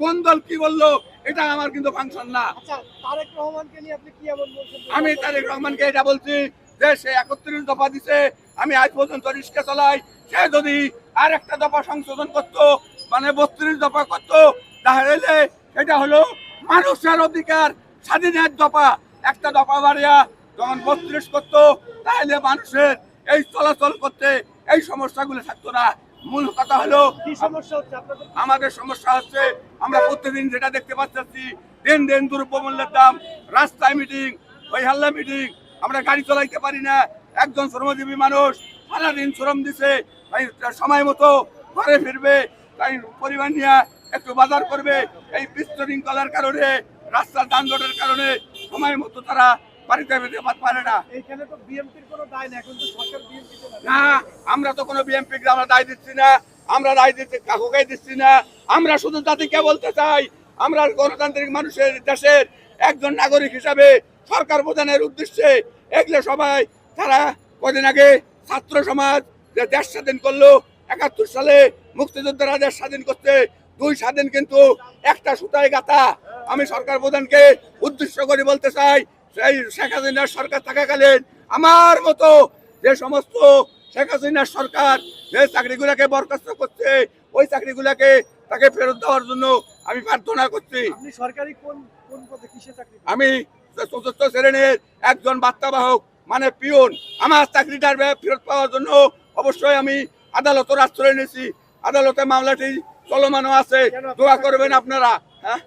কোন দল কি বলল এটা আমার কিন্তু ফাংশন না। আচ্ছা তারেক রহমানকে নিয়ে আপনি কি এমন বলছেন? আমি তারেক রহমানকে এটা বলছি যে সে একত্রিশ দফা দিছে আমি আজ পর্যন্ত রিক্সা চালাই। সে যদি আর একটা দফা সংশোধন করতো মানে বত্রিশ দফা করতো তাহলে এটা হলো মানুষের অধিকার স্বাধীনের দফা। একটা দফা বাড়িয়া যখন বত্রিশ করতো তাহলে মানুষের এই চলাচল করতে এই সমস্যাগুলো থাকতো না। মূল কথা হলো কি সমস্যা হচ্ছে আমাদের সমস্যা হচ্ছে আমরা প্রতিদিন যেটা দেখতে পাচ্ছি দিন দিন দ্রব্যমূল্যের দাম রাস্তায় মিটিং ওই হাল্লা মিটিং আমরা গাড়ি চালাইতে পারি না একজন শ্রমজীবী মানুষ সারাদিন শ্রম দিছে তাই সময় মতো ঘরে ফিরবে তাই পরিবার নিয়ে একটু বাজার করবে এই বিশৃঙ্খলার কারণে রাস্তার যানজটের কারণে সময় মতো তারা বাড়িতে ফিরতে পারে না। এইখানে তো বিএনপির কোনো দায় না এখন তো সরকার বিএনপিতে না আমরা তো কোনো বিএমপি আমরা দায় দিচ্ছি না আমরা দায় দিচ্ছি কাকুকে দিচ্ছি না আমরা শুধু জাতিকে বলতে চাই আমরা গণতান্ত্রিক মানুষের দেশের একজন নাগরিক হিসাবে সরকার প্রধানের উদ্দেশ্যে এগুলো সবাই তারা কদিন আগে ছাত্র সমাজ যে দেশ স্বাধীন করল একাত্তর সালে মুক্তিযোদ্ধারা দেশ স্বাধীন করতে দুই স্বাধীন কিন্তু একটা সুতায় গাথা। আমি সরকার প্রধানকে উদ্দেশ্য করে বলতে চাই সেই শেখ হাসিনার সরকার থাকাকালীন আমার মতো যে সমস্ত শেখ হাসিনার সরকার যে চাকরিগুলোকে বরখাস্ত করছে ওই চাকরিগুলোকে তাকে ফেরত দেওয়ার জন্য আমি প্রার্থনা করছি। সরকারি কোন কোন পদে কিসে চাকরি আমি চতুর্থ শ্রেণির একজন বার্তাবাহক মানে পিয়ন আমার চাকরিটার ফেরত পাওয়ার জন্য অবশ্যই আমি আদালতের আশ্রয় নিয়েছি আদালতে মামলাটি চলমানও আছে। দোয়া করবেন আপনারা। হ্যাঁ?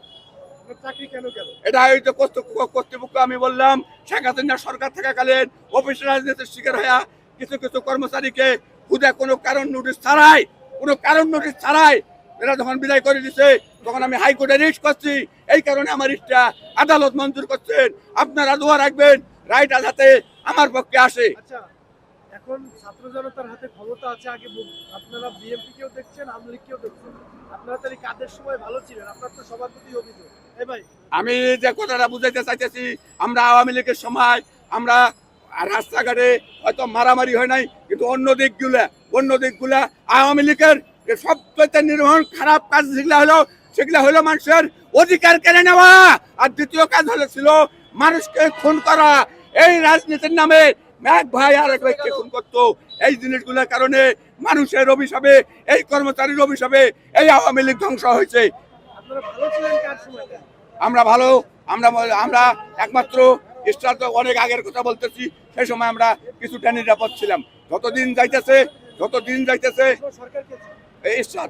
এটা এই কর্তৃপক্ষ কর্তৃপক্ষ আমি বললাম শেখ হাসিনার সরকার থাকাকালীন অফিস রাজনীতির শিকার হয়ে কিছু কিছু কর্মচারীকে খুদে কোনো কারণ নোটিশ ছাড়াই কোনো কারণ নোটিশ ছাড়াই এরা যখন বিদায় করে দিছে তখন আমি হাইকোর্টে রিট করছি। এই কারণে আমার রিটটা আদালত মঞ্জুর করছেন। আপনারা দোয়া রাখবেন রাইট যাতে আমার পক্ষে আসে। আচ্ছা এখন ছাত্র জনতার হাতে ক্ষমতা আছে, আগে আপনারা বিএনপি কেও দেখছেন, আওয়ামী লীগ কেও দেখছেন। আপনারা তাহলে কাদের সময় ভালো ছিলেন? আপনার তো সবার প্রতি অভিযোগ। আমি যে কথাটা বুঝাইতে চাইতেছি, আমরা আওয়ামী লীগের সময়, আমরা রাস্তাঘাটে হয়তো মারামারি হয় নাই, কিন্তু অন্য দিকগুলা অন্য দিকগুলা আওয়ামী লীগের সবচেয়ে নির্মাণ খারাপ কাজ যেগুলা হলো, সেগুলা হলো মানুষের অধিকার কেড়ে নেওয়া। আর দ্বিতীয় কাজ হলো ছিল মানুষকে খুন করা। এই রাজনীতির নামে এক ভাই আর এক ব্যক্তি খুন করতো? এই জিনিসগুলোর কারণে মানুষের অভিশাপে এই কর্মচারীর অভিশাপে এই আওয়ামী লীগ ধ্বংস হয়েছে। আমরা ভালো আমরা আমরা একমাত্র স্টার তো অনেক আগের কথা বলতেছি সেই সময় আমরা কিছুটা নিরাপদ ছিলাম। যতদিন যাইতেছে যতদিন যাইতেছে এই স্টার।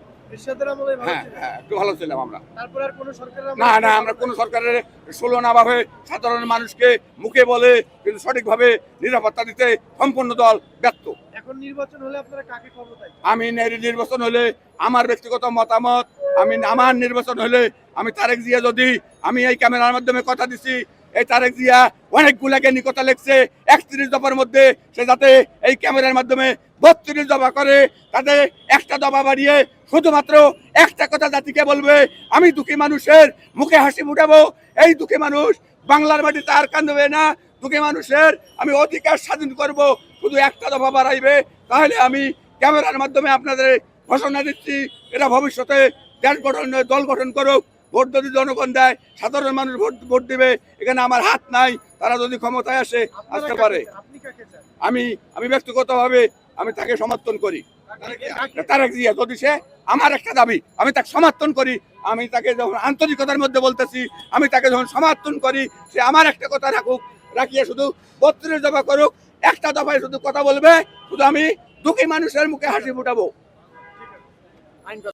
হ্যাঁ হ্যাঁ একটু ভালো ছিলাম আমরা। তারপর আর কোনো সরকারের আমলে না না আমরা কোনো সরকারের ষোলো না ভাবে সাধারণ মানুষকে মুখে বলে কিন্তু সঠিকভাবে নিরাপত্তা দিতে সম্পূর্ণ দল ব্যর্থ। এখন নির্বাচন হলে আপনারা কাকে আমি নির্বাচন হলে আমার ব্যক্তিগত মতামত আমি আমার নির্বাচন হলে আমি তারেক জিয়া যদি আমি এই ক্যামেরার মাধ্যমে কথা দিছি এই তারেক জিয়া অনেকগুলাকে নিকতা লেখছে, একত্রিশ দফার মধ্যে সে যাতে এই ক্যামেরার মাধ্যমে বত্রিশ দফা করে, তাতে একটা দফা বাড়িয়ে শুধুমাত্র একটা কথা জাতিকে বলবে, আমি দুঃখী মানুষের মুখে হাসি ফুটাবো। এই দুঃখী মানুষ বাংলার মাটিতে আর কান্দবে না। দুঃখী মানুষের আমি অধিকার স্বাধীন করব, শুধু একটা দফা বাড়াইবে। তাহলে আমি ক্যামেরার মাধ্যমে আপনাদের ঘোষণা দিচ্ছি, এটা ভবিষ্যতে দেশ গঠন দল গঠন করুক। ভোট যদি জনগণ দেয় সাধারণ মানুষ ভোট ভোট দিবে এখানে আমার হাত নাই তারা যদি ক্ষমতায় আসে আসতে পারে। আমি আমি ব্যক্তিগতভাবে আমি তাকে সমর্থন করি। তারেক জিয়া যদি সে আমার একটা দাবি আমি তাকে সমর্থন করি আমি তাকে যখন আন্তরিকতার মধ্যে বলতেছি আমি তাকে যখন সমর্থন করি সে আমার একটা কথা রাখুক রাখিয়ে শুধু বত্রিশ দফা করুক একটা দফায় শুধু কথা বলবে শুধু আমি দুঃখী মানুষের মুখে হাসি ফুটাবো।